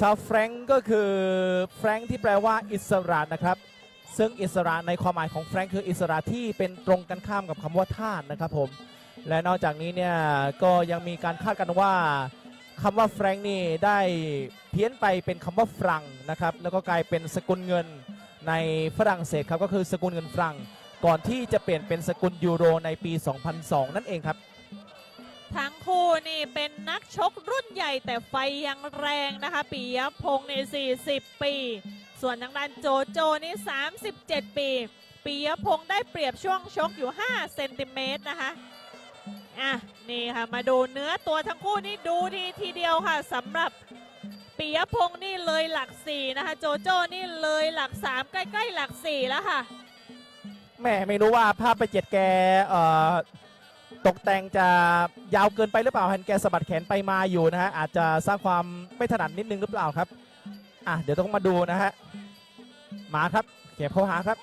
ชาวแฟรงก์ก็คือแฟรงก์ที่แปลว่าอิสระนะครับ ซึ่งอิสระในความหมายของแฟรงก์คืออิสระที่เป็นตรงกันข้ามกับคำว่าทาสนะครับผมและนอกจากนี้เนี่ยก็ยังมีการคาดกันว่าคำว่าแฟรงก์นี่ได้เพี้ยนไปเป็นคำว่าฟรังนะครับแล้วก็กลายเป็นสกุลเงินในฝรั่งเศสครับก็คือสกุลเงินฟรังก่อนที่จะเปลี่ยนเป็นสกุลยูโรในปี 2002 นั่นเองครับ ทั้งคู่นี่เป็นนักชกรุ่นใหญ่แต่ไฟยังแรงนะคะปียพงศ์นี่40 ปี ส่วนทางด้านโจโจนี่ 37 ปีปียพงศ์ได้เปรียบช่วงชกอยู่ 5 เซนติเมตรนะคะอะนี่ค่ะมาดูเนื้อตัวทั้งคู่นี่ดูดีทีเดียวค่ะสำหรับปียพงศ์นี่เลยหลัก4นะคะโจโจนี่เลยหลัก3ใกล้ๆหลัก4แล้วค่ะแหม่ไม่รู้ว่าภาพไปเจ็ดแกเอ่อ ตกแต่งจะยาวเกินไปหรือเปล่าเห็นแกสะบัดแขนไปมาอยู่นะฮะอาจจะสร้างความไม่ถนัดนิดนึงหรือเปล่าครับอะเดี๋ยวต้องมาดูนะฮะมาครับเก็บเข้าหาครับ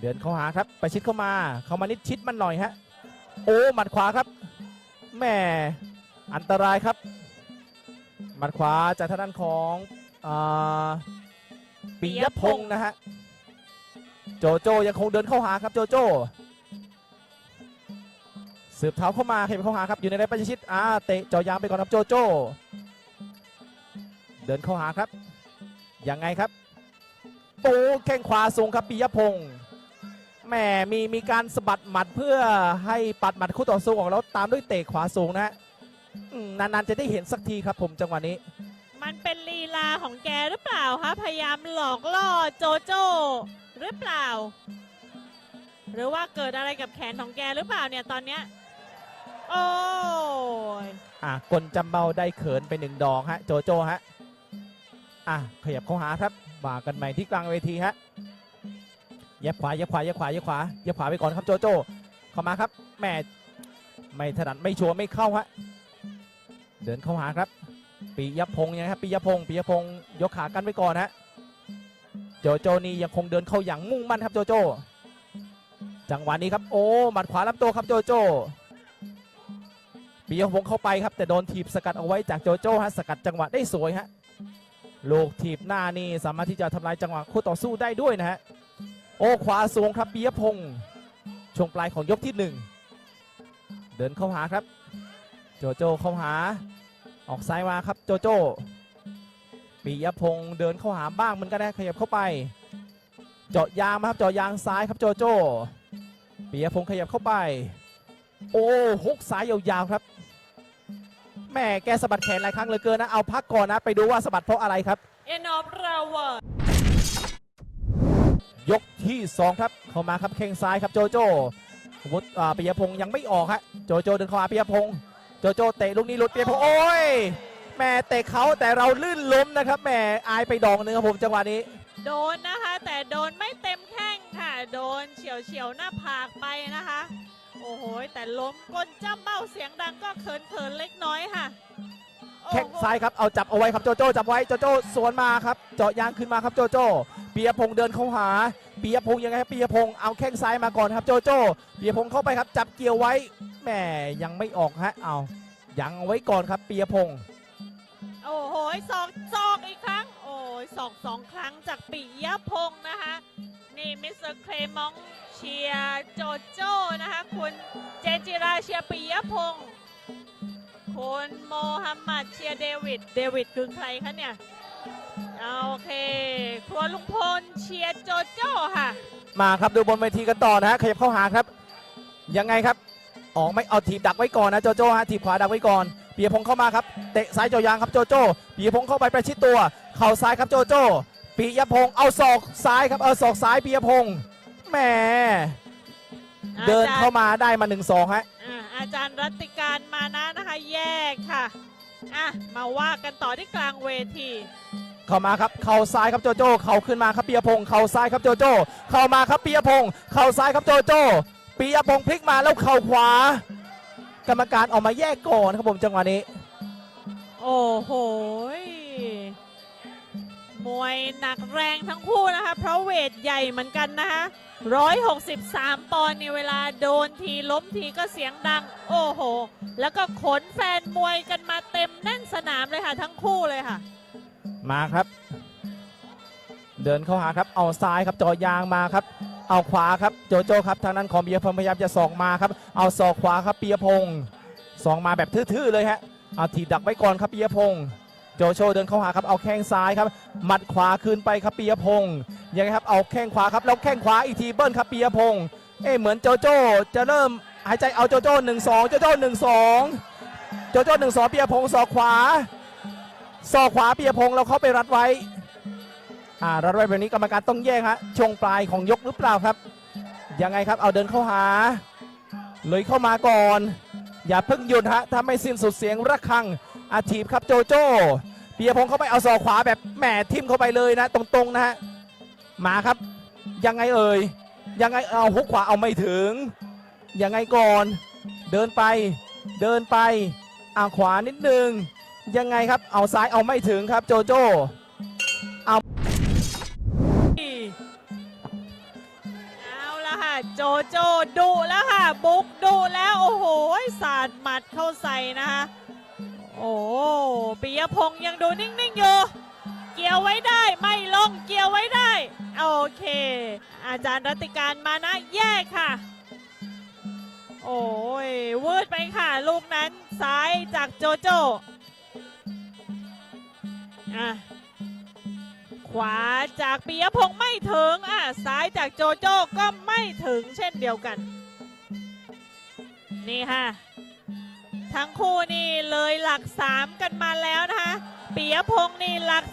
เดินเข้าหาครับไปชิดเข้ามาเข้ามานิดชิดมันหน่อยฮะโอ้หมัดขวาครับแม่อันตรายครับหมัดขวาจากทางด้านของอปิยพงศ์นะฮะโจโจยังคงเดินเข้าหาครับโจโจ สืบเท้าเข้ามาเขยับเข้าหาครับอยู่ในระยะประชิดอ่าเตะเจ่อยางไปก่อนครับโจโจ เดินเข้าหาครับยังไงครับโอ้แข้งขวาสูงครับปิยพงศ์แหมมีมีการสะบัดหมัดเพื่อให้ปัดหมัดคู่ต่อสู้ออกแล้วตามด้วยเตะขวาสูงนะฮะนานๆจะได้เห็นสักทีครับผมจังหวะนี้ มันเป็นลีลาของแกหรือเปล่าคะพยายามหลอกล่อโจโจ้หรือเปล่า หรือว่าเกิดอะไรกับแขนของแกหรือเปล่าเนี่ยตอนเนี้ย โอ้ยอะกลจำเบาได้เขินไปหนึ่งดอกฮะ โจโจฮะ อะขยับเข้าหาครับมากันใหม่ที่กลางเวทีฮะย็บขวาย็บขวาย็บขวาย็บขวาย็บขวาไปก่อนครับโจโจ เข้ามาครับแหม่ไม่ถนัดไม่ชัวร์ไม่เข้าฮะ เดินเข้าหาครับปิยพงศ์ยังไงครับปิยพงศ์ปิยพงศ์ยกขากันไว้ก่อนฮะ โจโจนี่ยังคงเดินเข้าอย่างมุ่งมั่นครับโจโจ จังหวะนี้ครับโอ้หมัดขวาลำตัวครับโจโจ ปียพงศ์เข้าไปครับ แต่โดนถีบสกัดเอาไว้จากโจโจ้ฮะสกัดจังหวะได้สวยฮะลูกถีบหน้านี่สามารถที่จะทำลายจังหวะคู่ต่อสู้ได้ด้วยนะฮะโอ้ขวาสูงครับปียพงศ์ช่วงปลายของยกที่หนึ่งเดินเข้าหาครับโจโจ้เข้าหา ออกซ้ายมาครับโจโจ้ปียพงศ์เดินเข้าหาบ้างมือนกันนะขยับเข้าไป เจาะยางมาครับเจาะยางซ้ายครับโจโจ้ปียพงศ์ขยับเข้าไป โอ้ฮุกซ้ายยาวๆครับ แม่แกสะบัดแขนหลายครั้งเหลือเกินนะ เอาพักก่อนนะ ไปดูว่าสะบัดเพราะอะไรครับ เอ็นอฟราเวอร์ยกที่ 2 ครับ เข้ามาครับแข้งซ้ายครับโจโจ้วุฒิอ่าปิยพงศ์ยังไม่ออกฮะโจโจเดินเข้ามาปิยพงศ์โจโจเตะลูกนี้หลุดปิยพงศ์โอ้ยแม่เตะเขาแต่เราลื่นล้มนะครับแม่อายไปดองหนึงครับผมจังหวะนี้ โดนนะคะ แต่โดนไม่เต็มแข้งค่ะ โดนเฉียวเฉียวๆหน้าผากไปนะคะ โอ้โห แต่ล้มก้นจ้ำเบ้าเสียงดังก็เขินเขินๆเล็กน้อยค่ะโอ้โห แข้งซ้ายครับ เอาจับเอาไว้ครับโจโจ้จับไว้โจโจ้สวนมาครับ เจาะยางขึ้นมาครับโจโจ้ปียพงศ์เดินเข้าหาปียพงศ์ยังไงครับปียพงศ์เอาแข้งซ้ายมาก่อนครับโจโจ้ปียพงศ์เข้าไปครับ จับเกี่ยวไว้แหมยังไม่ออกฮะเอายังไว้ก่อนครับปียพงศ์โอ้โหสองสองอีกครั้ง โอ้ยสองสองครั้งจากปิยพงศ์นะคะ นี่มิสเตอร์เคลมองเชียร์โจโจ้นะคะ คุณเจนจิราเชียร์ปิยพงศ์ คุณโมฮัมหมัดเชียร์เดวิด เดวิดคือใครคะเนี่ย โอเค ครัวลุงพลเชียร์โจโจ้ค่ะ มาครับดูบนเวทีกันต่อนะฮะขยับเข้าหาครับ ยังไงครับ ออกไม่เอาถีบดักไว้ก่อนนะโจโจ้ฮะถีบขวาดักไว้ก่อนปียพงศ์เข้ามาครับเตะซ้ายเจายางครับโจโจ้ปียพงศ์เข้าไปประชิดตัว เข่าซ้ายครับโจโจ้ปียพงศ์เอาศอกซ้ายครับเอาศอกซ้ายปียพงศ์แหมเดินเข้ามาได้มา1นสองฮะอ่าอาจารย์รัตติการมานะ นะคะแยกค่ะอะมาว่ากันต่อที่กลางเวทีเข้ามาครับ เข่าซ้ายครับโจโจ้ เข่าขึ้นมาครับปียพงศ์เข่าซ้ายครับโจโจ้ เข้ามาครับปียพงศ์เข่าซ้ายครับโจโจ้ปียพงศ์พลิกมาแล้วเข่าขวา กรรมการออกมาแยกก่อนครับผมจังหวะนี้ โอ้โหย มวยหนักแรงทั้งคู่นะคะ เพราะเวทใหญ่เหมือนกันนะคะ163 ปอนด์ในเวลาโดนทีล้มทีก็เสียงดัง โอ้โห แล้วก็ขนแฟนมวยกันมาเต็มแน่นสนามเลยค่ะ ทั้งคู่เลยค่ะ มาครับ เดินเข้าหาครับ เอาซ้ายครับเจอยางมาครับ เอาขวาครับโจโจ้ครับทางนั้นของเบียพงพยายามจะสอกมาครับ เอาศอกขวาครับเปียพงศ์สองมาแบบทื่อๆเลยฮะเอาถีบดักไว้ก่อนครับเปียพงศ์ โจโจเดินเข้าหาครับเอาแข้งซ้ายครับหมัดขวาคืนไปครับเปียพงศ์ยังไงครับเอาแข้งขวาครับแล้วแข้งขวาอีกทีเบิ้ลครับเปียพงศ์เอ๊เหมือนโจโจจะเริ่มหายใจเอาโจโจ้หนึ่งสองโจโจ้หนึ่งสองโจโจ้หนึ่งสองเปียพงศ์ศอกขวาศอกขวาเปียพงศ์เราเข้าไปรัดไว้อ่ารัดไว้แบบนี้กรรมการต้องแยกฮะช่วงปลายของยกหรือเปล่าครับยังไงครับเอาเดินเข้าหาเลยเข้ามาก่อน อย่าเพิ่งหยุดฮะถ้าไม่สิ้นสุดเสียงระฆัง อาทีบครับโจโจ้ปียพงศ์เข้าไปเอาศอกขวาแบบแหมทิ่มเข้าไปเลยนะ ตรงๆนะฮะมาครับ ยังไงเอ่ยยังไงเอาฮุกขวาเอาไม่ถึง ยังไงก่อน เดินไปเดินไปอ่าขวานิดนึง ยังไงครับเอาซ้ายเอาไม่ถึงครับโจโจ้เอาละค่ะโจโจดุแล้วค่ะบุกดุแล้วโอ้โหสาดหมัดเข้าใส่นะคะ โอ้ปิยพงษ์ยังดูนิ่งๆอยู่ เกี่ยวไว้ได้ไม่ลงเกี่ยวไว้ได้ โอเค อาจารย์รัติการมานะแยกค่ะ โอ้ยวืดไปค่ะ ลูกนั้นซ้ายจากโจโจอะขวาจากปิยพงษ์ไม่ถึง อะซ้ายจากโจโจ้ก็ไม่ถึงเช่นเดียวกัน นี่ค่ะ ทั้งคู่นี่เลยหลักสามกันมาแล้วนะคะปิยพงษ์นี่หลัก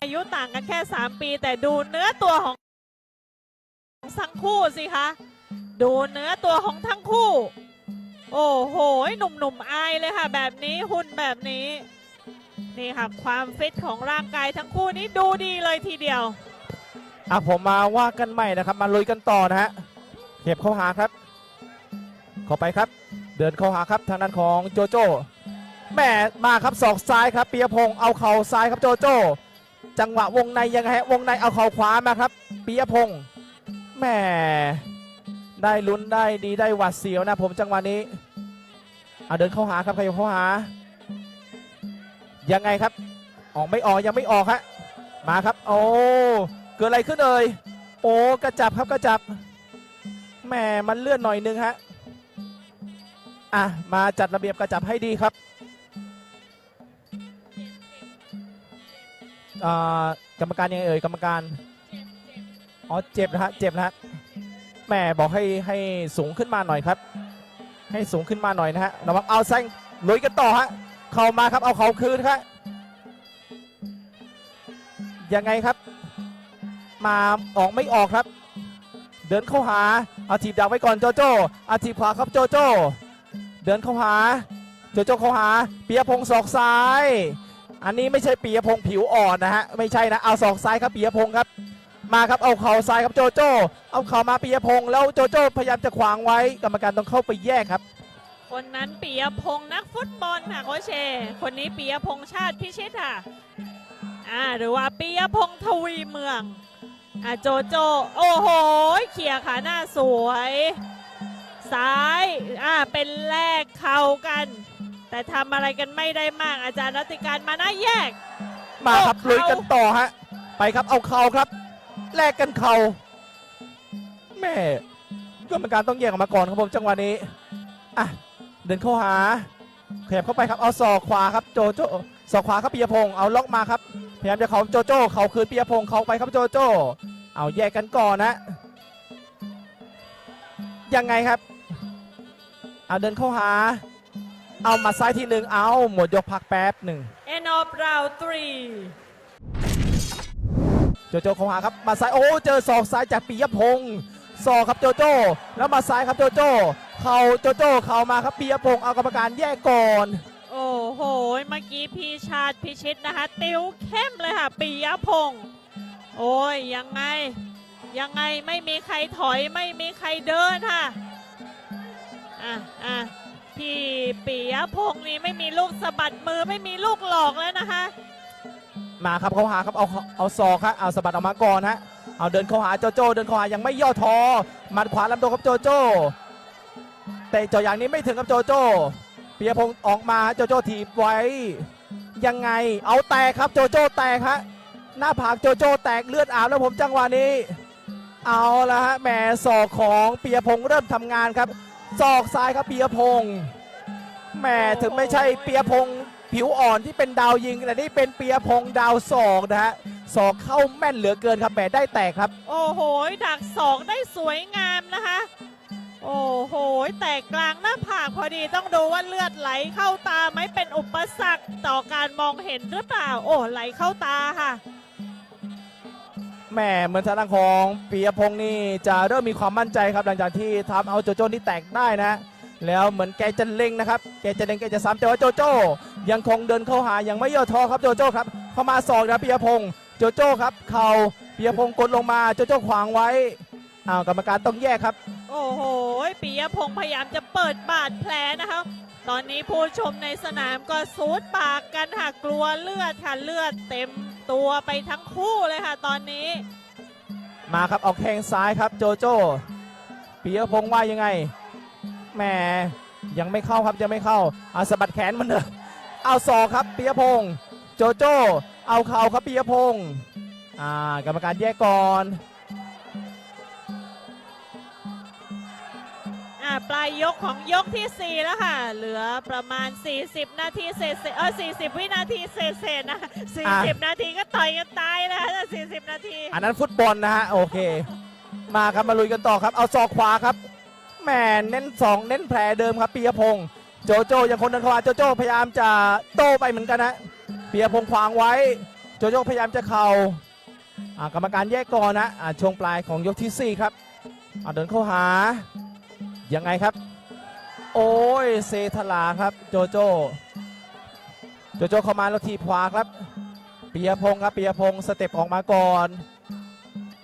อายุต่างกันแค่ 3 ปี แต่ดูเนื้อตัวของทั้งคู่สิคะ ดูเนื้อตัวของทั้งคู่ โอ้โห หนุ่มๆอายเลยค่ะ แบบนี้หุ่นแบบนี้ นี่ค่ะ ความฟิตของร่างกายทั้งคู่นี้ดูดีเลยทีเดียว อะผมมาว่ากันใหม่นะครับ มาลุยกันต่อนะฮะเข็บเข้าหาครับ เข้าไปครับ เดินเข้าหาครับทางด้านของโจโจ้แม่มาครับศอกซ้ายครับปียพงศ์เอาเข่าซ้ายครับโจโจ้จังหวะวงในยังไงฮะวงในเอาเข่าขวามาครับปียพงศ์แม่ได้ลุ้นได้ดีได้หวัดเสียวนะผมจังหวะนี้เอาเดินเข้าหาครับขยับเข้าหา ยังไงครับ ออกไม่ออกยังไม่ออกฮะมาครับ โอ้ เกิดอะไรขึ้นเอ่ยโอ้กระจับครับกระจับแหมมันเลื่อนหน่อยนึงฮะอะมาจัดระเบียบกระจับให้ดีครับอ่ากรรมการยังไงเอ่ยกรรมการอ๋อเจ็บนะฮะเจ็บนะฮะแหมบอกให้ให้สูงขึ้นมาหน่อยครับ ให้สูงขึ้นมาหน่อยนะฮะระวังเอาแซงลุยกันต่อฮะเข้ามาครับเอาเขาคืนครับยังไงครับ มาออกไม่ออกครับ เดินเข้าหาเอาทีบดักไว้ก่อนโจโจ้อาทีบขวาครับโจโจ้เดินเข้าหาโจโจ้เข้าหาเปียพงศ์ศอกซ้าย อันนี้ไม่ใช่ปียพงศ์ผิวอ่อนนะฮะไม่ใช่นะเอาศอกซ้ายครับปียพงศ์ครับ มาครับเอาเข่าซ้ายครับโจโจ้เอาเข่ามาปียพงศ์แล้วโจโจ้พยายามจะขวางไว้กรรมการต้องเข้าไปแยกครับคนนั้นปิยพงษ์นักฟุตบอลค่ะโคเช คนนี้ปิยพงษ์ชาติพิชิตค่ะอ่าหรือว่าปิยพงษ์ทวีเมือง อ่าโจโจ โอ้โห เขี่ยขาหน้าสวย ซ้าย อ่าเป็นแลกเข่ากัน แต่ทำอะไรกันไม่ได้มาก อาจารย์รัติการมานะแยก มาครับโอ้ลุยเข่ากันต่อฮะ ไปครับเอาเข่าครับแลกกันเข่าแม่กรรมการต้องแยกออกมาก่อนครับผมจังหวะนี้อะเดินเข้าหาขยับเข้าไปครับเอาศอกขวาครับโจโจ้ศอกขวาครับปียพงศ์เอาล็อกมาครับพ ยายามจะเขาโจโจ้เขาคืนปียพงศ์เขาไปครับโจโจ้ เอาแยกกันก่อนนะ ยังไงครับ เอาเดินเข้าหา เอาหมาซ้ายทีหนึ่งเอาหมดยกพักแป๊บหนึ่ง End of round three โจโจ้เข้าหาครับมาซ้ายโอ้เจอศอกซ้ายจากปียพงศ์ศอกครับโจโจ้ แล้วมาซ้ายครับโจโจ้ เข่าโจโจ้เข่ามาครับปียพงศ์เอากรรมการแยกก่อนโอ้โห เมื่อกี้พี่ชาติพิชิตนะคะ ติวเข้มเลยค่ะปิยพงศ์โอ้ยยังไง ยังไงไม่มีใครถอยไม่มีใครเดินค่ะอะอะพี่ปิยพงศ์นี่ไม่มีลูกสะบัดมือไม่มีลูกหลอกแล้วนะคะ มาครับเขาหาครับเอาเอาศอกครับเอาสะบัดออกมาก่อนฮะเอาเดินเข้าหาโจโจ้เดินเข้าหายังไม่ย่อท้อหมัดขวาลำตัวครับโจโจ้เตะจ่ออย่างนี้ไม่ถึงครับโจโจ้ เปียพงศ์ออกมาโจโจ้ถีบไว้ ยังไงเอาแตกครับโจโจ้แตกฮะหน้าผากโจโจ้แตกเลือดอาบแล้วผมจังหวะนี้ เอาละฮะแหมศอกของเปียพงศ์เริ่มทำงานครับศอกซ้ายครับเปียพงศ์แหมถึงไม่ใช่เปียพงศ์ผิวอ่อนที่เป็นดาวยิงแต่นี่เป็นเปียพงศ์ดาวศอกนะฮะศอกเข้าแม่นเหลือเกินครับแหมได้แตกครับ โอ้โหดักสองได้สวยงามนะคะ โอ้โห แตกกลางหน้าผากพอดีต้องดูว่าเลือดไหลเข้าตาไหมเป็นอุปสรรคต่อการมองเห็นหรือเปล่า โอ้ไหลเข้าตาค่ะแหมเหมือนทางด้านของปียพงศ์นี่จะเริ่มมีความมั่นใจครับหลังจากที่ทำเอาโจโจ้นี่แตกได้นะ แล้วเหมือนแกจะเล็งนะครับแกจะเล็งแกจะซ้ำแต่ว่าโจโจ้ยังคงเดินเข้าหายังไม่ย่อท้อครับโจโจ้ครับเข้ามาสอกนะปียพงศ์โจโจ้ครับเข่าปียพงศ์กดลงมาโจโจ้ขวางไว้ อ้าวกรรมการต้องแยกครับ โอ้โหปิยพงศ์พยายามจะเปิดบาดแผลนะคะ ตอนนี้ผู้ชมในสนามก็ซูดปากกันค่ะกลัวเลือดค่ะเลือดเต็มตัวไปทั้งคู่เลยค่ะ ตอนนี้ มาครับเอาแข้งซ้ายครับโจโจ้ปียพงศ์ว่ายังไงแหมยังไม่เข้าครับยังไม่เข้าเอาสะบัดแขนมันเถอะเอาศอกครับปียพงศ์โจโจ้เอาเข่าครับปียพงศ์อ่ากรรมการแยกก่อน ปลายยกของยกที่ 4 แล้วค่ะ เหลือประมาณ 40 นาทีเศษๆเออ40 วินาทีเศษๆนะ 40 นาทีก็ต่อยกันตายแล้วถ้า40 นาที อันนั้นฟุตบอลนะฮะ โอเค มาครับมาลุยกันต่อครับ เอาศอกขวาครับแหมเน้นสองเน้นแผลเดิมครับปียพงศ์โจโจ้ยังคนเดินเข้ามาโจโจ้พยายามจะโต้ไปเหมือนกันนะปียพงศ์ขวางไว้ โจโจ้พยายามจะเข่าอ่ากรรมการแยกก่อนนะอ่าช่วงปลายของยกที่ 4 ครับเอาเดินเข้าหา ยังไงครับ โอ้ยเซทลาครับโจโจ้โจโจ้เข้ามาแล้วทีบขวาครับปียพงศ์ครับปียพงศ์สเต็ปออกมาก่อน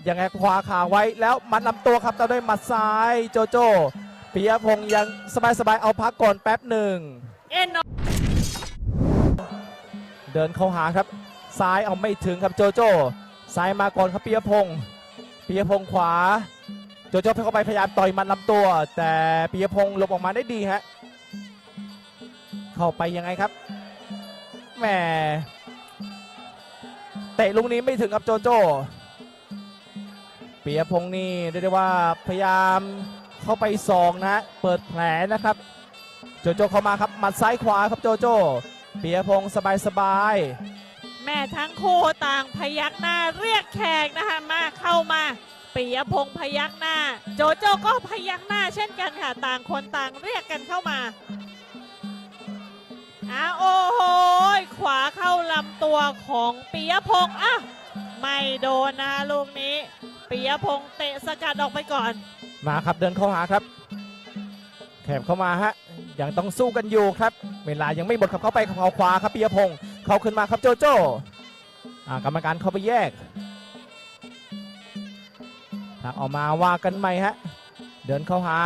ยังไงขวาขาไว้แล้วมัดลำตัวครับต่อด้วยหมัดซ้ายโจโจ้ปียพงศ์ยังสบายๆเอาพักก่อนแป๊บหนึ่งเอ็นเดินเข้าหาครับ ซ้ายเอาไม่ถึงครับโจโจ้ซ้ายมาก่อนครับปียพงศ์ปียพงศ์ขวา โจโจ้เข้าไปพยายามต่อยมันลำตัว แต่ปียพงศ์หลบออกมาได้ดีฮะเข้าไปยังไงครับแหมเตะลูกนี้ไม่ถึงครับโจโจ้ปียพงศ์นี่เรียกได้ว่าพยายามเข้าไปสองนะเปิดแผลนะครับ โจโจ้เข้ามาครับหมัดซ้ายขวาครับโจโจ้ปียพงศ์สบายแม่ทั้งคู่ต่างพยักหน้าเรียกแขกนะคะมาเข้ามา ปิยพงศ์พยักหน้า โจโจ้ก็พยักหน้าเช่นกันค่ะ ต่างคนต่างเรียกกันเข้ามาอะโอ้โหขวาเข้าลำตัวของปิยพงศ์อะไม่โดนนะลูกนี้ปิยพงศ์เตะสกัดออกไปก่อน มาครับเดินเข้าหาครับแขบเข้ามาฮะยังต้องสู้กันอยู่ครับ เวลายังไม่หมดครับเข้าไปเขาขวาครับปียพงศ์เขาขึ้นมาครับโจโจ้อ่ากรรมการเข้าไปแยก ทางออกมาว่ากันใหม่ฮะ เดินเข้าหา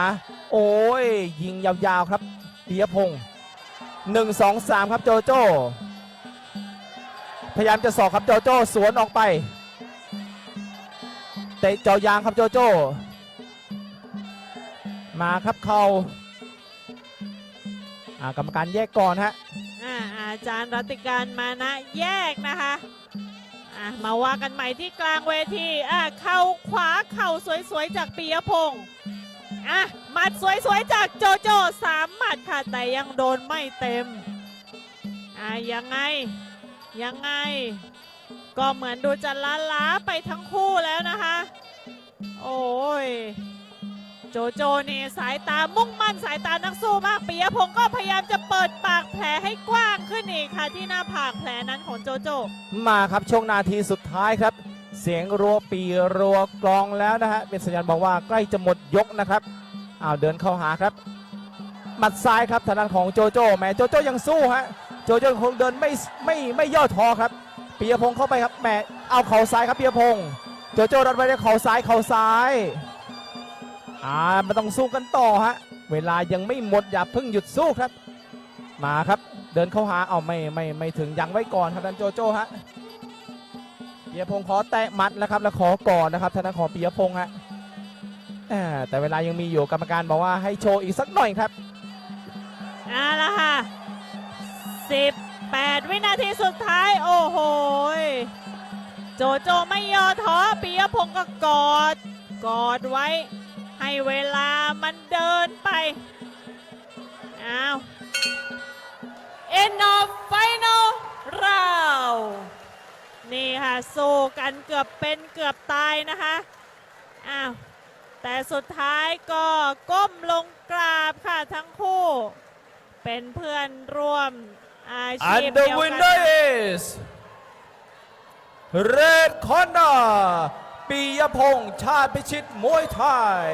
โอ้ย ยิงยาวๆครับปียพงศ์หนึ่งสองสามครับโจโจ้ พยายามจะสอกครับโจโจ้สวนออกไปเตะเจอยางครับโจโจ้ มาครับเขา่ากรรมการแยกก่อนฮะอ่าอาจารย์รัติการมานะแยกนะคะ อะมาว่ากันใหม่ที่กลางเวทีอะเข่าขวาเข่าสวยๆจากปียพงศ์อะหมัดสวยๆจากโจโจสามหมัดค่ะแต่ยังโดนไม่เต็มอะยังไงยังไง ก็เหมือนดูจะล้าๆไปทั้งคู่แล้วนะคะ โอ้ย โจโจนี่สายตามุ่งมั่นสายตานักสู้มากปียพงศ์ก็พยายามจะเปิดปากแผลให้กว้างขึ้นอีกค่ะที่หน้าผากแผลนั้นของโจโจ มาครับช่วงนาทีสุดท้ายครับ เสียงรัวปีรัวกลองแล้วนะฮะเป็นสัญญาณบอกว่าใกล้จะหมดยกนะครับอ้าวเดินเข้าหาครับหมัดซ้ายครับทางด้านของโจโจแหมโจโจยังสู้ฮะโจโจคงเดินไม่ไม่ไม่ย่อท้อครับปียพงศ์เข้าไปครับแหมเอาเข่าซ้ายครับปียพงศ์โจโจ้ดันไปด้วยเข่าซ้ายเข่าซ้าย อ่ามันต้องสู้กันต่อฮะ เวลายังไม่หมดอย่าเพิ่งหยุดสู้ครับ มาครับ เดินเข้าหาเอาไม่ไม่ไม่ถึงยังไว้ก่อนครับท่านโจโจ้ฮะปียพงศ์ขอแตะมัดแล้วครับแล้วขอก่อนนะครับทางด้านของปียพงศ์ฮะแต่เวลายังมีอยู่กรรมการบอกว่าให้โชว์อีกสักหน่อยครับเอาละค่ะ18 วินาทีสุดท้าย โอ้โหโจโจไม่ย่อท้อปียพงศ์ก็กอด กอดไว้ ให้เวลามันเดินไปอ้าว end of final round นี่ค่ะสู้กันเกือบเป็นเกือบตายนะคะอ้าวแต่สุดท้ายก็ก้มลงกราบค่ะทั้งคู่ เป็นเพื่อนร่วมอาชีพ And เดี the ยวกัน winner is Red Corner ปียพงษ์ชาติพิชิตมวยไทย